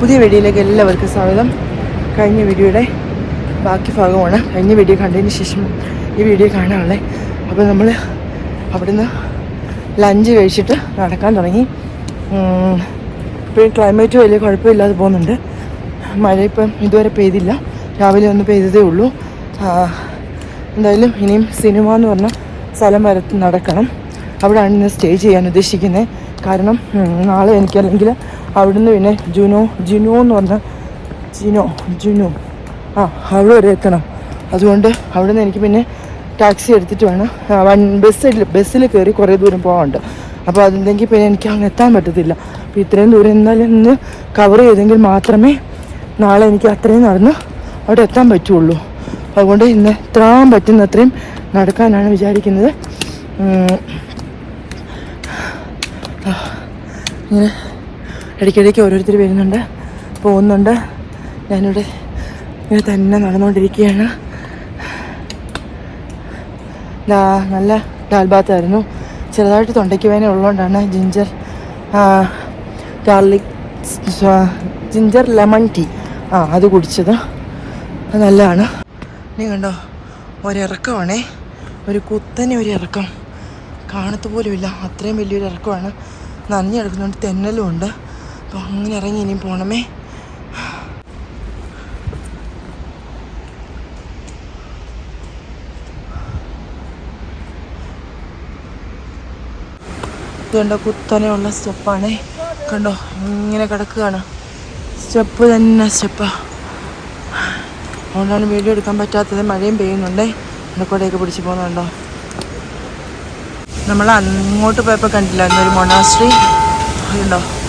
പുതിയ വീഡിയോയിലേക്ക് എല്ലാവർക്കും സ്വാഗതം. കഴിഞ്ഞ വീഡിയോയുടെ ബാക്കി ഭാഗമാണ്. കഴിഞ്ഞ വീഡിയോ കണ്ടതിന് ശേഷം ഈ വീഡിയോ കാണാനുള്ളത് അപ്പോൾ നമ്മൾ അവിടുന്ന് ലഞ്ച് കഴിച്ചിട്ട് നടക്കാൻ തുടങ്ങി. ഇപ്പോഴും ക്ലൈമറ്റ് വലിയ കുഴപ്പമില്ലാതെ പോകുന്നുണ്ട്. മഴ ഇപ്പം ഇതുവരെ പെയ്തില്ല. രാവിലെ ഒന്ന് പെയ്തതേ ഉള്ളൂ. എന്തായാലും ഇനിയും സിനിമ എന്ന് പറഞ്ഞ സ്ഥലം വരെ നടക്കണം. അവിടെയാണ് ഇന്ന് സ്റ്റേ ചെയ്യാൻ ഉദ്ദേശിക്കുന്നത്. കാരണം നാളെ എനിക്കല്ലെങ്കിൽ അവിടുന്ന് പിന്നെ ജുനോ ജിനോ എന്ന് പറഞ്ഞ ജിനോ ജുനു. ആ അവിടെ വരെ എത്തണം. അതുകൊണ്ട് അവിടുന്ന് എനിക്ക് പിന്നെ ടാക്സി എടുത്തിട്ട് വേണം. വൺ ബസ്സിൽ ബസ്സിൽ കയറി കുറേ ദൂരം പോകാനുണ്ട് അപ്പോൾ അതുണ്ടെങ്കിൽ പിന്നെ എനിക്ക് അങ്ങ് എത്താൻ പറ്റത്തില്ല. അപ്പോൾ ഇത്രയും ദൂരം എന്നാലും ഇന്ന് കവർ ചെയ്തെങ്കിൽ മാത്രമേ നാളെ എനിക്ക് അത്രയും നടന്ന് അവിടെ എത്താൻ പറ്റുള്ളൂ. അതുകൊണ്ട് ഇന്ന് എത്രാൻ പറ്റുന്ന അത്രയും നടക്കാനാണ് വിചാരിക്കുന്നത്. ഇങ്ങനെ ഇടയ്ക്കിടയ്ക്ക് ഓരോരുത്തർ വരുന്നുണ്ട്. പോകുന്നുണ്ട്. ഞാനിവിടെ ഇങ്ങനെ തന്നെ നടന്നുകൊണ്ടിരിക്കുകയാണ്. നല്ല ഡാൽബാത്തായിരുന്നു ചെറുതായിട്ട് തൊണ്ടയ്ക്ക് വേദന ഉള്ളതുകൊണ്ടാണ് ginger garlic ginger lemon tea. ആ അത് കുടിച്ചത്. നല്ലതാണ്. നീ കണ്ടോ ഒരിറക്കമാണേ. ഒരു കുത്തനെ ഒരു ഇറക്കം കാണത്ത് പോലുമില്ല. അത്രയും വലിയൊരു ഇറക്കമാണ് നനഞ്ഞെടുക്കുന്നുണ്ട് തെന്നലും ഉണ്ട് അപ്പോൾ അങ്ങനെ ഇറങ്ങി ഇനിയും പോകണമേ കണ്ടോ കുത്തനെയുള്ള സ്റ്റെപ്പാണേ. കണ്ടോ ഇങ്ങനെ കിടക്കുകയാണ്. സ്റ്റെപ്പ് തന്നെ സ്റ്റെപ്പാ. അതുകൊണ്ടാണ് വീഡിയോ എടുക്കാൻ പറ്റാത്തത്. മഴയും പെയ്യുന്നുണ്ടേ. എന്റെ പിടിച്ചു പോകുന്നുണ്ടോ നമ്മൾ അങ്ങോട്ട് പോയപ്പോൾ കണ്ടില്ലായിരുന്നു ഒരു മൊണാശ്രീ അതുണ്ടോ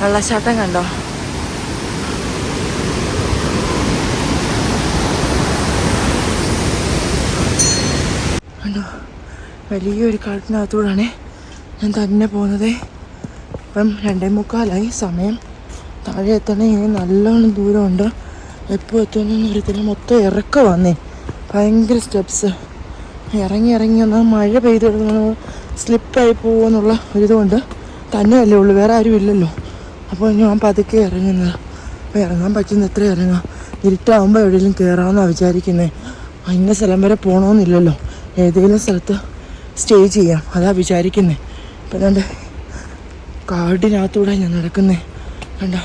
വെള്ളച്ചാട്ടം കണ്ടോ? കണ്ടോ? വലിയൊരു കാട്ടിനകത്തൂടാണേ. ഞാൻ തന്നെ പോകുന്നത്. ഇപ്പം രണ്ടേ മുക്കാലായി. സമയം താഴെ എത്തണേ. നല്ലോണം ദൂരമുണ്ട്. എപ്പോൾ എത്തുമെന്നൊന്നും അറിയത്തില്ല. മൊത്തം ഇറക്കം വന്നേ ഭയങ്കര സ്റ്റെപ്സ് ഇറങ്ങി ഇറങ്ങി ഒന്ന് മഴ പെയ്ത് കിടക്കുന്ന സ്ലിപ്പായി പോകുമെന്നുള്ള ഒരിതുകൊണ്ട് തന്നെയല്ലേ ഉള്ളൂ. വേറെ ആരും ഇല്ലല്ലോ അപ്പോൾ ഞാൻ പതുക്കെ ഇറങ്ങുന്നത് അപ്പോൾ ഇറങ്ങാൻ പറ്റുന്ന എത്ര ഇറങ്ങാം? ഇരുട്ടാവുമ്പോൾ എവിടെയെങ്കിലും കയറാമെന്നാണ് വിചാരിക്കുന്നത് ഇന്ന സ്ഥലം വരെ പോകണമെന്നില്ലല്ലോ ഏതെങ്കിലും സ്ഥലത്ത് സ്റ്റേ ചെയ്യാം. അതാ വിചാരിക്കുന്നത് ഇപ്പം രണ്ട് കാടിനകത്തൂടെ ഞാൻ നടക്കുന്നത് കണ്ടോ?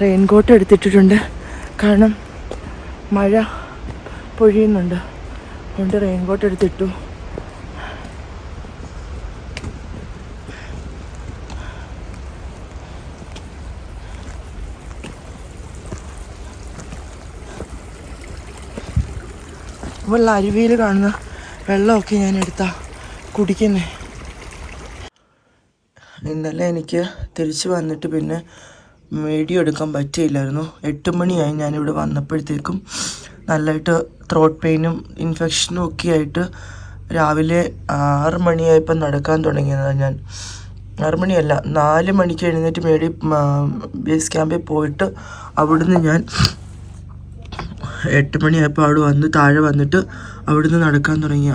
റെയിൻകോട്ട് എടുത്തിട്ടിട്ടുണ്ട്. കാരണം മഴ പൊഴിയുന്നുണ്ട്. അതുകൊണ്ട് റെയിൻകോട്ട് എടുത്തിട്ടു. അപ്പോൾ അരുവിയിൽ കാണുന്ന വെള്ളമൊക്കെ ഞാൻ എടുത്താ കുടിക്കുന്നേ. ഇന്നലെ എനിക്ക് തിരിച്ചു വന്നിട്ട് പിന്നെ വീഡിയോ എടുക്കാൻ പറ്റിയില്ലായിരുന്നു. എട്ട് മണിയായി ഞാനിവിടെ വന്നപ്പോഴത്തേക്കും നല്ലതായിട്ട് ത്രോട്ട് പെയിനും ഇൻഫെക്ഷനും ഒക്കെ ആയിട്ട് രാവിലെ ആറ് മണിയായപ്പോൾ നടക്കാൻ തുടങ്ങിയതാണ് ഞാൻ. ആറ് മണിയല്ല നാല് മണിക്ക് എഴുന്നേറ്റ് മേടി ബേസ് ക്യാമ്പിൽ പോയിട്ട് അവിടുന്ന് ഞാൻ എട്ട് മണിയായപ്പോൾ അവിടെ വന്ന് താഴെ വന്നിട്ട് അവിടുന്ന് നടക്കാൻ തുടങ്ങിയ.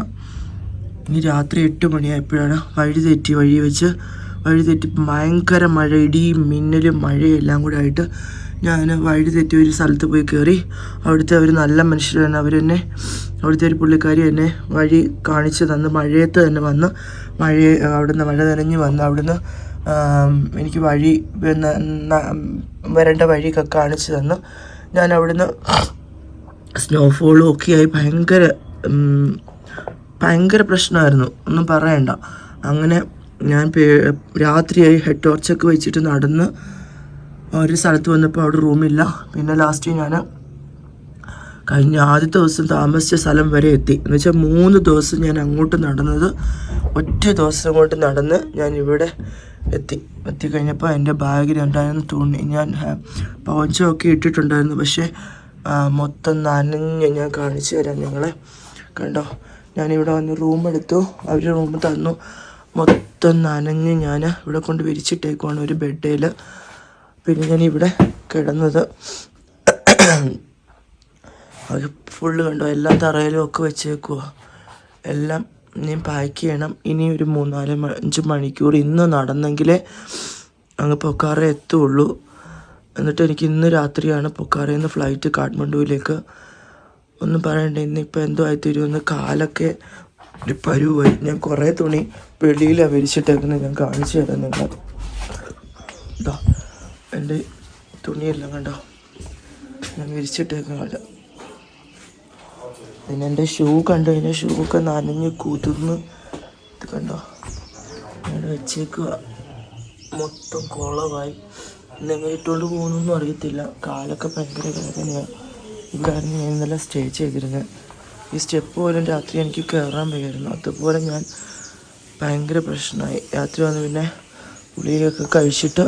ഇനി രാത്രി എട്ട് മണിയായപ്പോഴാണ് വഴി തെറ്റി. വഴി വെച്ച് വഴി തെറ്റി ഭയങ്കര മഴ ഇടിയും മിന്നലും മഴയെല്ലാം കൂടെ ആയിട്ട് ഞാൻ വഴി തെറ്റി ഒരു സ്ഥലത്ത് പോയി കയറി അവിടുത്തെ ഒരു നല്ല മനുഷ്യരാണ് അവർ എന്നെ അവിടുത്തെ ഒരു പുള്ളിക്കാരി എന്നെ വഴി കാണിച്ചു തന്ന് മഴയത്ത് തന്നെ വന്ന് മഴ അവിടുന്ന് മഴ നനഞ്ഞ് വന്ന് അവിടുന്ന് എനിക്ക് വഴി വരേണ്ട വഴിയൊക്കെ കാണിച്ചു തന്നു ഞാൻ അവിടുന്ന് സ്നോഫോളും ഒക്കെയായി ഭയങ്കര ഭയങ്കര പ്രശ്നമായിരുന്നു. ഒന്നും പറയണ്ട. അങ്ങനെ ഞാൻ രാത്രിയായി ഹെഡ് ടോർച്ചൊക്കെ വെച്ചിട്ട് നടന്ന് ഒരു സ്ഥലത്ത് വന്നപ്പോൾ അവിടെ റൂമില്ല പിന്നെ ലാസ്റ്റ് ഞാൻ കഴിഞ്ഞ ആദ്യത്തെ ദിവസം താമസിച്ച സ്ഥലം വരെ എത്തി. എന്ന് വെച്ചാൽ മൂന്ന് ദിവസം ഞാൻ അങ്ങോട്ട് നടന്നത് ഒറ്റ ദിവസം അങ്ങോട്ട് നടന്ന് ഞാൻ ഇവിടെ എത്തി. എത്തിക്കഴിഞ്ഞപ്പോൾ എന്റെ ബാഗിൽ ഉണ്ടായിരുന്നു തുണി ഞാൻ പൗച്ചൊക്കെ ഇട്ടിട്ടുണ്ടായിരുന്നു. പക്ഷേ മൊത്തം നനഞ്ഞ് ഞാൻ കാണിച്ചു തരാം നിങ്ങളെ. കണ്ടോ? ഞാനിവിടെ വന്ന് റൂം എടുത്തു. അവർ റൂം തന്നു. മൊത്തം നനഞ്ഞ് ഞാൻ ഇവിടെ കൊണ്ട് വിരിച്ചിട്ടേക്കുവാണ് ഒരു ബെഡേൽ പിന്നെ ഞാൻ ഇവിടെ കിടന്നത്. അത് ഫുള്ള് കണ്ടോ? എല്ലാം തറയിലും ഒക്കെ വെച്ചേക്കുക എല്ലാം ഇനി പാക്ക് ചെയ്യണം. ഇനി ഒരു മൂന്നാൽ അഞ്ച് മണിക്കൂർ ഇന്ന് നടന്നെങ്കിലേ അങ്ങ് പൊക്കാറേ എത്തുള്ളൂ. എന്നിട്ട് എനിക്ക് ഇന്ന് രാത്രിയാണ് പൊക്കാറയിൽ നിന്ന് ഫ്ലൈറ്റ് കാഠ്മണ്ഡുവിലേക്ക്. ഒന്ന് പറയണ്ട ഇന്നിപ്പോൾ എന്തോ ആയിത്തീരുമെന്ന് കാലൊക്കെ ഒരു പരുവായി. ഞാൻ കുറേ തുണി വെളിയിലാണ് വിരിച്ചിട്ടേക്കുന്നത് ഞാൻ കാണിച്ചു തരാം നിങ്ങൾ ഇതാ എന്റെ തുണിയെല്ലാം കണ്ടോ? ഞാൻ വിരിച്ചിട്ടേക്കാല പിന്നെ എന്റെ ഷൂ കണ്ടു? കഴിഞ്ഞാൽ ഷൂ ഒക്കെ നനഞ്ഞ് കുതിർന്ന് ഇത് കണ്ടോ? ഞാൻ വെച്ചേക്കുക മൊത്തം കുളമായി ഇട്ടുകൊണ്ട് പോകുന്നൊന്നും അറിയത്തില്ല. കാലൊക്കെ ഭയങ്കര വേദനയാണ് കാരണം ഞാൻ ഇന്നലെ സ്റ്റേ ചെയ്തിരുന്നത് ഈ സ്റ്റെപ്പ് പോലും രാത്രി എനിക്ക് കയറാൻ വയ്യായിരുന്നു. അതുപോലെ ഞാൻ ഭയങ്കര പ്രശ്നമായി. രാത്രി വന്ന് പിന്നെ ഗുളികയൊക്കെ കഴിച്ചിട്ട്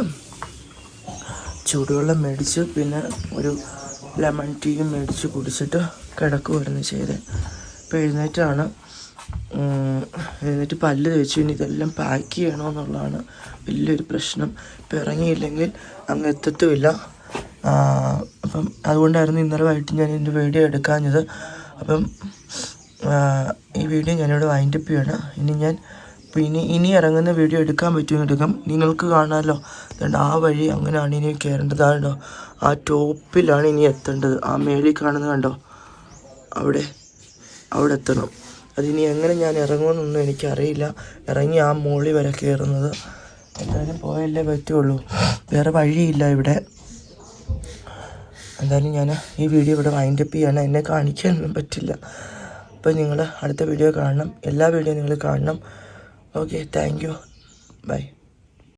ചൂടുവെള്ളം മേടിച്ച് പിന്നെ ഒരു ലെമൺ ടീയും മേടിച്ച് കുടിച്ചിട്ട് കിടക്കുമായിരുന്നു ചെയ്തത് ഇപ്പോൾ എഴുന്നേറ്റാണ്. എഴുന്നേറ്റ് പല്ല് തേച്ചു. ഇനി ഇതെല്ലാം പാക്ക് ചെയ്യണമെന്നുള്ളതാണ് വലിയൊരു പ്രശ്നം. ഇപ്പം ഇറങ്ങിയില്ലെങ്കിൽ അങ്ങ് എത്തത്തുമില്ല. അപ്പം അതുകൊണ്ടായിരുന്നു ഇന്നലെ വൈകിട്ട് ഞാൻ എന്റെ വീഡിയോ എടുക്കാഞ്ഞത്. അപ്പം ഈ വീഡിയോ ഞാനിവിടെ വൈൻഡപ്പ് ചെയ്യണം. ഇനി ഞാൻ പിന്നെ ഇനി ഇനി ഇറങ്ങുന്ന വീഡിയോ എടുക്കാൻ പറ്റുമെന്ന് എടുക്കാം. നിങ്ങൾക്ക് കാണാമല്ലോ അതുകൊണ്ട് ആ വഴി അങ്ങനെയാണ് ഇനി കയറേണ്ടത്. കണ്ടോ? ആ ടോപ്പിലാണ് ഇനി എത്തേണ്ടത്. ആ മേളിൽ കാണുന്നത് കണ്ടോ? അവിടെ അവിടെ എത്തണം. അതിനി എങ്ങനെ ഞാൻ ഇറങ്ങുമെന്നൊന്നും എനിക്കറിയില്ല. ഇറങ്ങി ആ മോളി വരെ കയറുന്നത്. എന്തായാലും പോയല്ലേ പറ്റുള്ളൂ. വേറെ വഴിയില്ല ഇവിടെ. എന്തായാലും ഞാൻ ഈ വീഡിയോ ഇവിടെ വൈൻഡപ്പ് ചെയ്യണം. എന്നെ കാണിക്കാനൊന്നും പറ്റില്ല. അപ്പോൾ നിങ്ങൾ അടുത്ത വീഡിയോ കാണണം. എല്ലാ വീഡിയോയും നിങ്ങൾ കാണണം. Okay thank you by